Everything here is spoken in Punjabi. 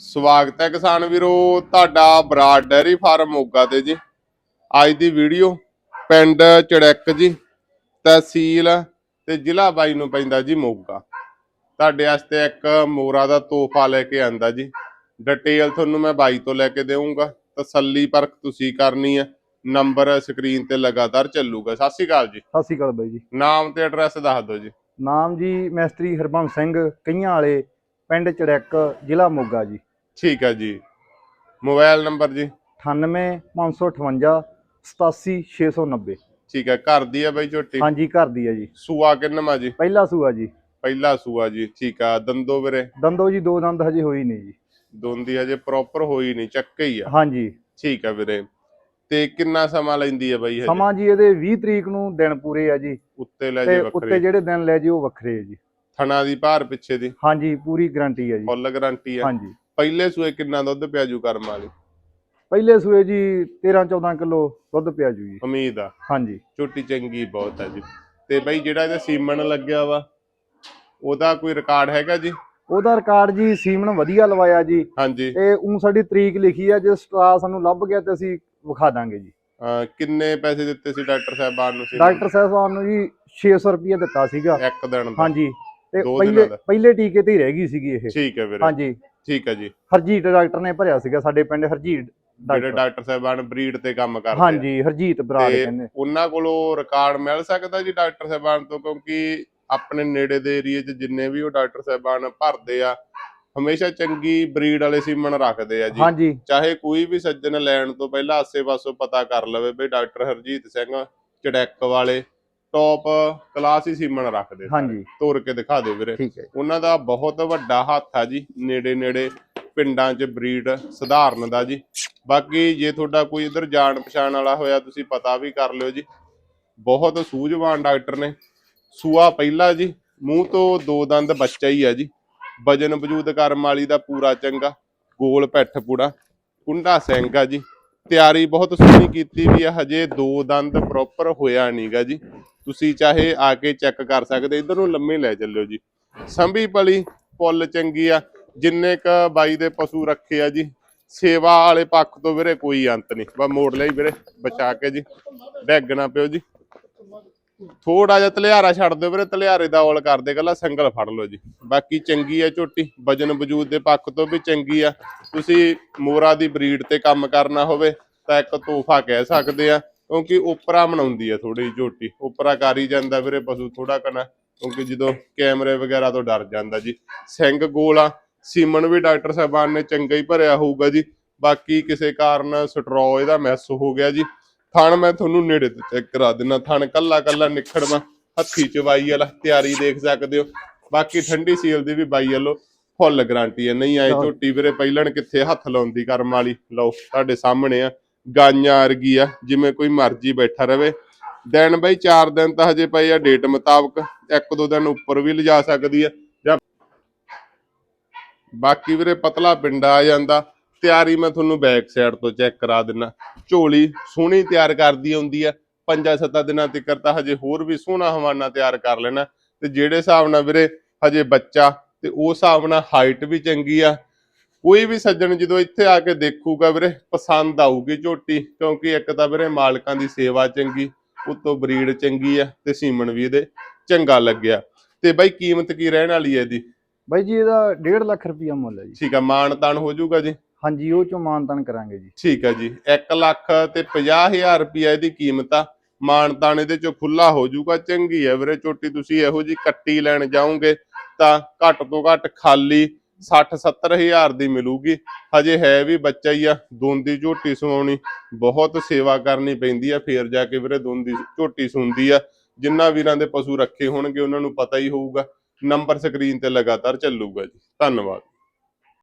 ਸਵਾਗਤ ਹੈ ਕਿਸਾਨ ਵੀਰੋ ਤੁਹਾਡਾ ਬਰਾਡ ਡੈਰੀ ਫਾਰਮ ਮੋਗਾ ਤੇ ਜੀ। ਅੱਜ ਦੀ ਵੀਡੀਓ ਪਿੰਡ ਚੜੈਕ ਜੀ ਤਹਿਸੀਲ ਤੇ ਜ਼ਿਲ੍ਹਾ ਬਾਈ ਨੂੰ ਪੈਂਦਾ ਜੀ ਮੋਗਾ। ਤੁਹਾਡੇ ਵਾਸਤੇ ਇੱਕ ਮੋਰਾ ਦਾ ਤੋਹਫਾ ਲੈ ਕੇ ਆਂਦਾ ਜੀ। ਡਿਟੇਲ ਤੁਹਾਨੂੰ ਮੈਂ ਬਾਈ ਤੋਂ ਲੈ ਕੇ ਦੇਵਾਂਗਾ ਤਸੱਲੀ ਪਰਖ ਤੁਸੀਂ ਕਰਨੀ ਹੈ। ਨੰਬਰ ਸਕਰੀਨ ਤੇ ਲਗਾਤਾਰ ਚੱਲੂਗਾ। ਸਤਿ ਸ਼੍ਰੀ ਅਕਾਲ ਜੀ। ਸਤਿ ਸ਼੍ਰੀ ਅਕਾਲ ਬਾਈ ਜੀ। ਨਾਮ ਤੇ ਐਡਰੈਸ ਦੱਸ ਦਿਓ ਜੀ। ਨਾਮ ਜੀ ਮੈਸਤਰੀ ਹਰਬੰਸ ਸਿੰਘ ਕਈਆਂ ਵਾਲੇ ਪਿੰਡ ਚੜੈਕ ਜ਼ਿਲ੍ਹਾ ਮੋਗਾ ਜੀ। ਠੀਕ ਹੈ ਜੀ। ਮੋਬਾਈਲ ਨੰਬਰ ਜੀ? 98558 87690 ਠੀਕ ਹੈ ਘਰ ਦੀ ਹੈ ਬਾਈ ਝੋਟੀ? ਹਾਂਜੀ ਘਰ ਦੀ ਹੈ ਜੀ। ਸੂਆ ਕਿੰਨਵਾਂ ਜੀ? ਪਹਿਲਾ ਸੂਆ ਜੀ। ਪਹਿਲਾ ਸੂਆ ਜੀ ਠੀਕ ਆ। ਦੰਦੋ ਵੀਰੇ? ਦੰਦੋ ਜੀ ਦੋ ਦੰਦ ਹਜੇ ਹੋਈ ਨਹੀਂ ਜੀ। ਦੋਂਦੀ ਹਜੇ ਪ੍ਰੋਪਰ ਹੋਈ ਨਹੀਂ ਚੱਕੇ ਹੀ ਆ। ਹਾਂਜੀ। ਠੀਕ ਆ ਵੀਰੇ। ਤੇ ਕਿੰਨਾ ਸਮਾਂ ਲੈਂਦੀ ਹੈ ਬਾਈ ਹਜੇ? ਸਮਾਂ ਜੀ ਇਹਦੇ 20 ਤਰੀਕ ਨੂੰ ਦਿਨ ਪੂਰੇ ਆ ਜੀ। ਉੱਤੇ ਲੈ ਜੇ ਉੱਤੇ ਵੱਖਰੇ। ਜਿਹੜੇ ਦਿਨ ਲੈ ਜੀ ਉਹ ਵੱਖਰੇ ਆ ਜੀ। ਥਣਾ ਦੀ ਭਾਰ ਪਿੱਛੇ ਦੀ? ਹਾਂਜੀ ਪੂਰੀ ਗਾਰੰਟੀ ਹੈ ਜੀ। ਫੁੱਲ ਗਾਰੰਟੀ ਆ। ਹਾਂਜੀ। ਪਹਿਲੇ ਸੂਏ ਕਿੰਨਾ ਦੁੱਧ ਪਿਆ ਜੂ ਕਰਮ ਵਾਲੀ? ਪਹਿਲੇ ਸੂਏ ਜੀ 13 14 ਕਿਲੋ ਦੁੱਧ ਪਿਆ ਜੂ ਜੀ। ਉਮੀਦ ਆ। ਹਾਂਜੀ। ਝੋਟੀ ਚੰਗੀ ਬਹੁਤ ਹੈ ਜੀ। ਤੇ ਬਾਈ ਜਿਹੜਾ ਇਹਦਾ ਸੀਮਨ ਲੱਗਿਆ ਵਾ ਉਹਦਾ ਕੋਈ ਰਿਕਾਰਡ ਹੈਗਾ ਜੀ? ਉਹਦਾ ਰਿਕਾਰਡ ਜੀ ਸੀਮਨ ਵਧੀਆ ਲਵਾਇਆ ਜੀ। ਹਾਂਜੀ। ਤੇ ਉਹ ਸਾਡੀ ਤਰੀਕ ਲਿਖੀ ਆ ਜੇ ਸਟਰਾ ਸਾਨੂੰ ਲੱਭ ਗਿਆ ਤੇ ਅਸੀਂ ਵਿਖਾ ਦਾਂਗੇ ਜੀ। ਕਿੰਨੇ ਪੈਸੇ ਦਿੱਤੇ ਸੀ ਡਾਕਟਰ ਸਾਹਿਬਾਨ ਨੂੰ ਸੀ ਡਾਕਟਰ ਸਾਹਿਬਾਨ ਨੂੰ ਜੀ 600 ਰੁਪਏ ਦਿੱਤਾ ਸੀਗਾ। ਇੱਕ ਦਿਨ ਦਾ। ਹਾਂਜੀ। ਤੇ ਪਹਿਲੇ। ਪਹਿਲੇ ਟੀਕੇ ਤੇ ਹੀ ਰਹਿ ਗਈ ਸੀਗੀ ਇਹ। ਠੀਕ ਹੈ ਵੀਰੇ। ਹਾਂਜੀ। ਠੀਕ ਹੈ ਜੀ। ਹਰਜੀਤ ਡਾਕਟਰ ਨੇ ਭਰਿਆ ਸੀਗਾ ਸਾਡੇ ਪਿੰਡ ਹਰਜੀਤ ਜਿਹੜੇ ਡਾਕਟਰ ਸਾਹਿਬਾਨ ਬਰੀਡ ਤੇ ਕੰਮ ਕਰਦੇ ਹਾਂਜੀ ਹਰਜੀਤ ਬਰਾੜ ਕਹਿੰਦੇ। ਉਹਨਾਂ ਕੋਲੋਂ ਰਿਕਾਰਡ ਮਿਲ ਸਕਦਾ ਜੀ ਡਾਕਟਰ ਸਾਹਿਬਾਨ ਤੋਂ? ਕਿਉਂਕਿ ਆਪਣੇ ਨੇੜੇ ਦੇ ਏਰੀਏ 'ਚ ਜਿੰਨੇ ਵੀ ਉਹ ਡਾਕਟਰ ਸਾਹਿਬਾਨ ਭਰਦੇ ਆ ਹਮੇਸ਼ਾ ਚੰਗੀ ਬਰੀਡ ਵਾਲੇ ਸੀਮਨ ਰੱਖਦੇ ਆ ਜੀ। ਚਾਹੇ ਕੋਈ ਵੀ ਸੱਜਣ ਲੈਣ ਤੋਂ ਪਹਿਲਾਂ ਆਸੇ-ਪਾਸੋਂ ਪਤਾ ਕਰ ਲਵੇ ਵੀ ਡਾਕਟਰ ਹਰਜੀਤ ਸਿੰਘ ਚੜੈਕ ਵਾਲੇ ਟੌਪ ਕਲਾਸ ਹੀ ਸੀਮਨ ਰੱਖਦੇ। ਹਾਂਜੀ। ਤੋਰ ਕੇ ਦਿਖਾ ਦਿਓ ਵੀਰੇ। ਠੀਕ ਹੈ ਉਹਨਾਂ ਦਾ ਬਹੁਤ ਵੱਡਾ ਹੱਥ ਆ ਜੀ ਨੇੜੇ ਨੇੜੇ ਪਿੰਡਾਂ 'ਚ ਬਰੀਡ ਸੁਧਾਰਨ ਦਾ ਜੀ। ਬਾਕੀ ਜੇ ਤੁਹਾਡਾ ਕੋਈ ਇਧਰ ਜਾਣ ਪਛਾਣ ਵਾਲਾ ਹੋਇਆ ਤੁਸੀਂ ਪਤਾ ਵੀ ਕਰ ਲਿਓ ਜੀ। ਬਹੁਤ ਸੂਝਵਾਨ ਡਾਕਟਰ ਨੇ। ਸੂਆ ਪਹਿਲਾ ਜੀ ਮੂੰਹ ਤੋਂ ਦੋ ਦੰਦ ਬੱਚਾ ਹੀ ਆ ਜੀ। ਵਜਨ ਵਜੂਦ ਕਰਮ ਵਾਲੀ ਦਾ ਪੂਰਾ ਚੰਗਾ। ਗੋਲ ਪਿੱਠ ਪੂੜਾ ਕੁੰਡਾ ਸਿੰਘ ਆ ਜੀ। ਤਿਆਰੀ ਬਹੁਤ ਸੋਹਣੀ ਕੀਤੀ ਵੀ ਆ, ਹਜੇ ਦੋ ਦੰਦ ਪ੍ਰੋਪਰ ਹੋਇਆ ਨਹੀਂਗਾ ਜੀ। ਤੁਸੀਂ ਚਾਹੇ ਆ ਕੇ ਚੈੱਕ ਕਰ ਸਕਦੇ, ਇਧਰ ਨੂੰ ਲੰਮੇ ਲੈ ਚੱਲਿਓ ਜੀ। ਸੰਭੀ ਪਲੀ ਪੁੱਲ ਚੰਗੀ ਆ, ਜਿੰਨੇ ਕ ਬਾਈ ਦੇ ਪਸ਼ੂ ਰੱਖੇ ਆ ਜੀ, ਸੇਵਾ ਵਾਲੇ ਪੱਖ ਤੋਂ ਵੀਰੇ ਕੋਈ ਅੰਤ ਨਹੀਂ। ਬਸ ਮੋੜ ਲਈ ਵੀਰੇ, ਬਚਾ ਕੇ ਜੀ ਡੈਗ ਪਿਓ ਜੀ। ਥੋੜਾ ਜਿਹਾ ਤਲਿਆਰਾ ਛੱਡ ਦਿਓ ਵੀਰੇ, ਤਲਿਆਰੇ ਦਾ ਔਲ ਕਰਦੇ ਕੱਲਾ, ਸੰਗਲ ਫੜ ਲਓ ਜੀ। ਬਾਕੀ ਚੰਗੀ ਆ ਝੋਟੀ, ਵਜਨ ਵਜੂਦ ਦੇ ਪੱਖ ਤੋਂ ਵੀ ਚੰਗੀ ਆ। ਤੁਸੀਂ ਮੋਰਾ ਦੀ ਬਰੀਡ ਤੇ ਕੰਮ ਕਰਨਾ ਹੋਵੇ ਤਾਂ ਇੱਕ ਤੋਹਫਾ ਕਹਿ ਸਕਦੇ ਆ, ਕਿਉਂਕਿ ਉਪਰਾ ਬਣਾਉਂਦੀ ਆ ਥੋੜੀ ਝੋਟੀ। ਉਪਰਾ ਕਰ ਹੀ ਜਾਂਦਾ ਵੀਰੇ ਪਸ਼ੂ ਥੋੜਾ ਕਨਾ ਕਿਉਂਕਿ ਜਦੋਂ ਕੈਮਰੇ ਵਗੈਰਾ ਤੋਂ ਡਰ ਜਾਂਦਾ ਜੀ। ਸਿੰਘ ਗੋਲ ਆ, ਸੀਮਨ ਵੀ ਡਾਕਟਰ ਸਾਹਿਬਾਨ ਨੇ ਚੰਗਾ ਹੀ ਭਰਿਆ ਹੋਊਗਾ ਜੀ। ਬਾਕੀ ਕਿਸੇ ਕਾਰਨ ਸਟਰੋ ਇਹਦਾ ਮੈਸ ਹੋ ਗਿਆ ਜੀ। ਥਣ ਮੈਂ ਤੁਹਾਨੂੰ ਨੇੜੇ ਤੋਂ ਚੈੱਕ ਕਰਾ ਦਿੰਨਾ। ਥਣ ਕੱਲਾ ਕੱਲਾ ਨਿਖੜਵਾ ਹੱਥੀ ਚਵਾਈ ਵਾਲਾ ਤਿਆਰੀ ਦੇਖ ਸਕਦੇ ਹੋ। ਬਾਕੀ ਠੰਡੀ ਸੀਲ ਦੀ ਵੀ ਬਾਈ ਵੱਲੋਂ ਫੁੱਲ ਗਾਰੰਟੀ ਹੈ। ਨਹੀਂ ਆਏ। ਝੋਟੀ ਵੀਰੇ ਪਹਿਲਣ ਕਿੱਥੇ ਹੱਥ ਲਾਉਂਦੀ ਕਰਮ ਵਾਲੀ। ਲਓ ਤੁਹਾਡੇ ਸਾਹਮਣੇ ਆ ਗਾਈਆਂ ਵਰਗੀ ਆ ਜਿਵੇਂ ਕੋਈ ਮਰਜ਼ੀ ਬੈਠਾ ਰਵੇ। ਦਿਨ ਬਈ 4 ਦਿਨ ਤਾਂ ਹਜੇ ਪਏ ਆ ਡੇਟ ਮੁਤਾਬਕ ਇੱਕ ਦੋ ਦਿਨ ਉੱਪਰ ਵੀ ਲਿਜਾ ਸਕਦੀ ਆ। ਜਾਂ ਬਾਕੀ ਵੀਰੇ ਪਤਲਾ ਪਿੰਡਾ ਆ ਜਾਂਦਾ। ਤਿਆਰੀ ਮੈਂ ਤੁਹਾਨੂੰ ਬੈਕ ਸਾਈਡ ਤੋਂ ਚੈੱਕ ਕਰਾ ਦਿੰਨਾ। ਝੋਲੀ ਸੋਹਣੀ ਤਿਆਰ ਕਰਦੀ ਹੁੰਦੀ ਆ। ਪੰਜਾਂ ਸੱਤਾਂ ਦਿਨਾਂ ਤੱਕ ਤਾਂ ਹਜੇ ਹੋਰ ਵੀ ਸੋਹਣਾ ਹਵਾਨਾ ਤਿਆਰ ਕਰ ਲੈਣਾ। ਤੇ ਜਿਹੜੇ ਹਿਸਾਬ ਨਾਲ ਵੀਰੇ ਹਜੇ ਬੱਚਾ ਤੇ ਉਸ ਹਿਸਾਬ ਨਾਲ ਹਾਈਟ ਵੀ ਚੰਗੀ ਆ। ਕੋਈ ਵੀ ਸੱਜਣ ਜਦੋਂ ਇੱਥੇ ਆ ਕੇ ਦੇਖੂਗਾ ਵੀਰੇ ਪਸੰਦ ਆਊਗੀ ਝੋਟੀ ਕਿਉਂਕਿ ਇੱਕ ਤਾਂ ਵੀਰੇ ਮਾਲਕਾਂ ਦੀ ਸੇਵਾ ਚੰਗੀ ਉਤੋਂ ਬਰੀਡ ਚੰਗੀ ਆ ਤੇ ਸੀਮਨ ਵੀ ਇਹਦੇ ਚੰਗਾ ਲੱਗਿਆ। ਤੇ ਬਾਈ ਕੀਮਤ ਕੀ ਰਹਿਣ ਵਾਲੀ ਹੈ ਇਹਦੀ? ਬਾਈ ਜੀ ਇਹਦਾ 1.5 ਲੱਖ ਰੁਪਇਆ ਮੁੱਲ ਹੈ ਜੀ। ਠੀਕ ਆ ਮਾਣ ਤਾਣ ਹੋ ਜਾਊਗਾ ਜੀ? ਹਾਂਜੀ, ਉਹ ਚੋਂ ਮਾਨਤਨ ਕਰਾਂਗੇ ਜੀ। ਠੀਕ ਹੈ ਜੀ। 1 ਲੱਖ ਤੇ 50000 ਰੁਪਇਆ ਇਹਦੀ ਕੀਮਤ ਆ। ਮਾਣ ਇਹਦੇ ਚੋਂ ਖੁੱਲਾ ਹੋ ਜਾਊਗਾ, ਚੰਗੀ ਹੈ ਵੀਰੇ ਤੁਸੀਂ ਇਹੋ ਜੀ ਕੱਟੀ ਲੈਣ ਜਾਓਗੇ ਤਾਂ ਘੱਟ ਤੋਂ ਘੱਟ ਖਾਲੀ 60 70000 ਦੀ ਮਿਲੂਗੀ। ਹਜੇ ਹੈ ਵੀ ਬੱਚਾ ਹੀ ਆ, ਦੋਂਦੀ ਝੋਟੀ ਸੁਆਉਣੀ ਬਹੁਤ ਸੇਵਾ ਕਰਨੀ ਪੈਂਦੀ ਆ। ਫੇਰ ਜਾ ਕੇ ਵੀਰੇ ਦੋਂਦੀ ਝੋਟੀ ਸੁੰਦੀ ਆ। ਜਿੰਨਾ ਵੀਰਾਂ ਦੇ ਪਸ਼ੂ ਰੱਖੇ ਹੋਣਗੇ, ਉਹਨਾਂ ਨੂੰ ਪਤਾ ਹੀ ਹੋਊਗਾ। ਨੰਬਰ ਸਕਰੀਨ ਤੇ ਲਗਾਤਾਰ ਚੱਲੂਗਾ ਜੀ। ਧੰਨਵਾਦ।